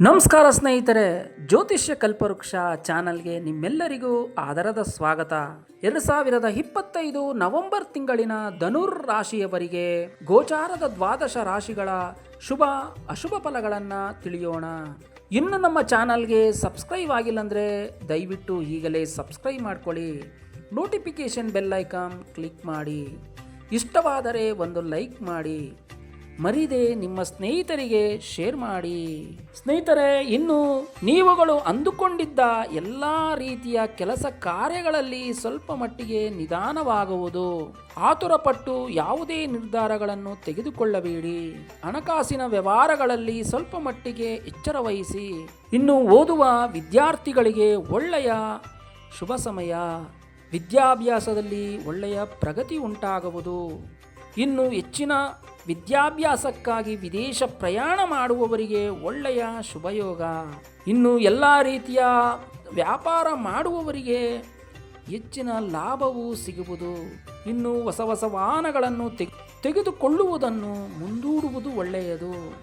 ನಮಸ್ಕಾರ ಸ್ನೇಹಿತರೆ, ಜ್ಯೋತಿಷ್ಯ ಕಲ್ಪವೃಕ್ಷ ಚಾನಲ್ಗೆ ನಿಮ್ಮೆಲ್ಲರಿಗೂ ಆದರದ ಸ್ವಾಗತ. ಎರಡು ಸಾವಿರದ ಇಪ್ಪತ್ತೈದು ನವೆಂಬರ್ ತಿಂಗಳಿನ ಧನುರ್ ರಾಶಿಯವರಿಗೆ ಗೋಚಾರದ ದ್ವಾದಶ ರಾಶಿಗಳ ಶುಭ, ಅಶುಭ ಫಲಗಳನ್ನು ತಿಳಿಯೋಣ. ಇನ್ನು ನಮ್ಮ ಚಾನಲ್ಗೆ ಸಬ್ಸ್ಕ್ರೈಬ್ ಆಗಿಲ್ಲ ಅಂದರೆ ದಯವಿಟ್ಟು ಈಗಲೇ ಸಬ್ಸ್ಕ್ರೈಬ್ ಮಾಡ್ಕೊಳ್ಳಿ. ನೋಟಿಫಿಕೇಷನ್ ಬೆಲ್ ಐಕಾನ್ ಕ್ಲಿಕ್ ಮಾಡಿ. ಇಷ್ಟವಾದರೆ ಒಂದು ಲೈಕ್ ಮಾಡಿ. ಮರಿದೆ ನಿಮ್ಮ ಸ್ನೇಹಿತರಿಗೆ ಶೇರ್ ಮಾಡಿ. ಸ್ನೇಹಿತರೆ, ಇನ್ನು ನೀವುಗಳು ಅಂದುಕೊಂಡಿದ್ದ ಎಲ್ಲ ರೀತಿಯ ಕೆಲಸ ಕಾರ್ಯಗಳಲ್ಲಿ ಸ್ವಲ್ಪ ಮಟ್ಟಿಗೆ ನಿಧಾನವಾಗುವುದು. ಆತುರಪಟ್ಟು ಯಾವುದೇ ನಿರ್ಧಾರಗಳನ್ನು ತೆಗೆದುಕೊಳ್ಳಬೇಡಿ. ಹಣಕಾಸಿನ ವ್ಯವಹಾರಗಳಲ್ಲಿ ಸ್ವಲ್ಪ ಮಟ್ಟಿಗೆ ಎಚ್ಚರ ವಹಿಸಿ. ಇನ್ನು ಓದುವ ವಿದ್ಯಾರ್ಥಿಗಳಿಗೆ ಒಳ್ಳೆಯ ಶುಭ ಸಮಯ. ವಿದ್ಯಾಭ್ಯಾಸದಲ್ಲಿ ಒಳ್ಳೆಯ ಪ್ರಗತಿ ಉಂಟಾಗುವುದು. ಇನ್ನು ಹೆಚ್ಚಿನ ವಿದ್ಯಾಭ್ಯಾಸಕ್ಕಾಗಿ ವಿದೇಶ ಪ್ರಯಾಣ ಮಾಡುವವರಿಗೆ ಒಳ್ಳೆಯ ಶುಭಯೋಗ. ಇನ್ನು ಎಲ್ಲ ರೀತಿಯ ವ್ಯಾಪಾರ ಮಾಡುವವರಿಗೆ ಹೆಚ್ಚಿನ ಲಾಭವೂ ಸಿಗುವುದು. ಇನ್ನು ಹೊಸ ಹೊಸ ವಾಹನಗಳನ್ನು ತೆಗ್- ತೆಗೆದುಕೊಳ್ಳುವುದನ್ನು ಮುಂದೂಡುವುದು ಒಳ್ಳೆಯದು.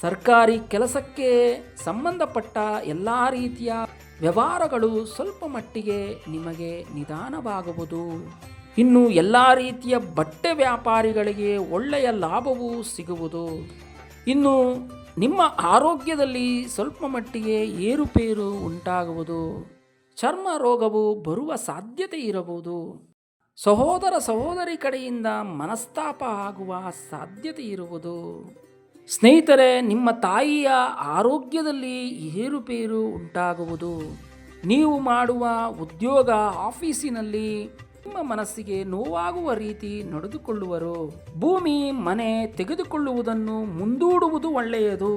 ಸರ್ಕಾರಿ ಕೆಲಸಕ್ಕೆ ಸಂಬಂಧಪಟ್ಟ ಎಲ್ಲ ರೀತಿಯ ವ್ಯವಹಾರಗಳು ಸ್ವಲ್ಪ ಮಟ್ಟಿಗೆ ನಿಮಗೆ ನಿಧಾನವಾಗುವುದು. ಇನ್ನು ಎಲ್ಲ ರೀತಿಯ ಬಟ್ಟೆ ವ್ಯಾಪಾರಿಗಳಿಗೆ ಒಳ್ಳೆಯ ಲಾಭವೂ ಸಿಗುವುದು. ಇನ್ನು ನಿಮ್ಮ ಆರೋಗ್ಯದಲ್ಲಿ ಸ್ವಲ್ಪ ಮಟ್ಟಿಗೆ ಏರುಪೇರು ಉಂಟಾಗುವುದು. ಚರ್ಮ ರೋಗವು ಬರುವ ಸಾಧ್ಯತೆ ಇರಬಹುದು. ಸಹೋದರ ಸಹೋದರಿ ಕಡೆಯಿಂದ ಮನಸ್ತಾಪ ಆಗುವ ಸಾಧ್ಯತೆ ಇರುವುದು. ಸ್ನೇಹಿತರೆ, ನಿಮ್ಮ ತಾಯಿಯ ಆರೋಗ್ಯದಲ್ಲಿ ಏರುಪೇರು ಉಂಟಾಗುವುದು. ನೀವು ಮಾಡುವ ಉದ್ಯೋಗ ಆಫೀಸಿನಲ್ಲಿ ನಿಮ್ಮ ಮನಸ್ಸಿಗೆ ನೋವಾಗುವ ರೀತಿ ನಡೆದುಕೊಳ್ಳುವರು. ಭೂಮಿ, ಮನೆ ತೆಗೆದುಕೊಳ್ಳುವುದನ್ನು ಮುಂದೂಡುವುದು ಒಳ್ಳೆಯದು.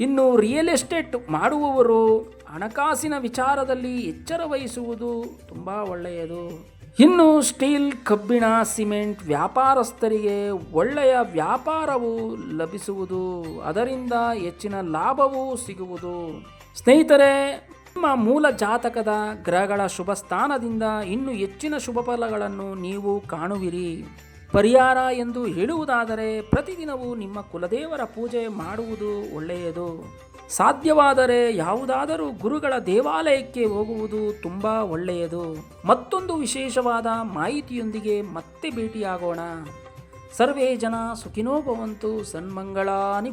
ಇನ್ನು ರಿಯಲ್ ಎಸ್ಟೇಟ್ ಮಾಡುವವರು ಹಣಕಾಸಿನ ವಿಚಾರದಲ್ಲಿ ಎಚ್ಚರ ವಹಿಸುವುದು ತುಂಬ ಒಳ್ಳೆಯದು. ಇನ್ನು ಸ್ಟೀಲ್ ಕಬ್ಬಿಣ, ಸಿಮೆಂಟ್ ವ್ಯಾಪಾರಸ್ಥರಿಗೆ ಒಳ್ಳೆಯ ವ್ಯಾಪಾರವು ಲಭಿಸುವುದು, ಅದರಿಂದ ಹೆಚ್ಚಿನ ಲಾಭವೂ ಸಿಗುವುದು. ಸ್ನೇಹಿತರೆ ನಿಮ್ಮ ಮೂಲ ಜಾತಕದ ಗ್ರಹಗಳ ಶುಭ ಸ್ಥಾನದಿಂದ ಇನ್ನು ಹೆಚ್ಚಿನ ಶುಭ ಫಲಗಳನ್ನು ನೀವು ಕಾಣುವಿರಿ. ಪರಿಹಾರ ಎಂದು ಹೇಳುವುದಾದರೆ ಪ್ರತಿದಿನವೂ ನಿಮ್ಮ ಕುಲದೇವರ ಪೂಜೆ ಮಾಡುವುದು ಒಳ್ಳೆಯದು. ಸಾಧ್ಯವಾದರೆ ಯಾವುದಾದರೂ ಗುರುಗಳ ದೇವಾಲಯಕ್ಕೆ ಹೋಗುವುದು ತುಂಬ ಒಳ್ಳೆಯದು. ಮತ್ತೊಂದು ವಿಶೇಷವಾದ ಮಾಹಿತಿಯೊಂದಿಗೆ ಮತ್ತೆ ಭೇಟಿಯಾಗೋಣ. ಸರ್ವೇ ಜನ ಸುಖಿನೋ ಭವಂತು, ಸನ್ಮಂಗಳಾನಿ